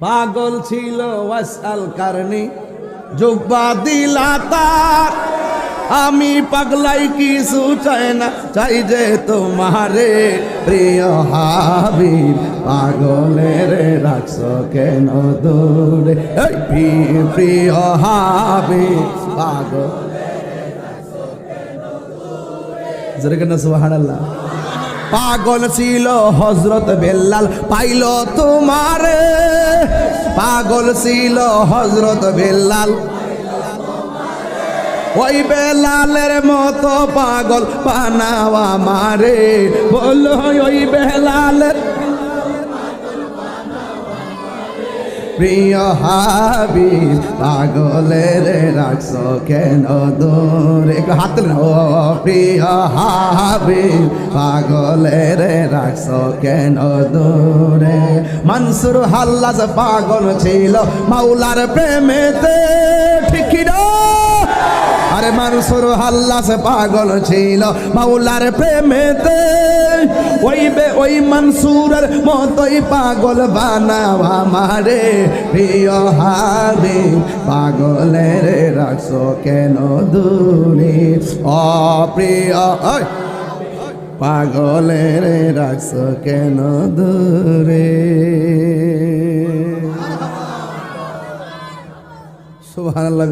পাগল ছিল ওয়াসাল কারণে। জুব্বা দিলা আমি পাগলাই কিছু চাই না, চাই যে তোমারে। প্রিয় হাবিব, পাগলের রাখছ কেন দূরে? প্রিয়- হাবিব, পাগল। পাগল ছিল হজরত বেল্লাল, পাইল তোমারে। পাগল ছিল হজরত বেলাল ওই বেলালের মতো পাগল পানাওয়া মারে। বলো ওই বেলালের প্রিয় হাবি পাগলের রাখছ কেন দূরে? হাত। ও প্রিয় হাবি পাগলের রাখছ কেন দূরে? মনসুর হাল্লাস পাগল ছিল মাওলার প্রেমেতে, ঠিক না? আরে মানুষের হাল্লাস পাগল ছিল। মাওলার প্রেমেতে ওই বে, ওই মনসুরের মতোই পাগল বানাও আমারে। প্রিয় হাবে পাগলের রাখছো কেন দূরে অপ্রিয় পাগলের রাখছো কেন দূরে সুবহানাল্লাহ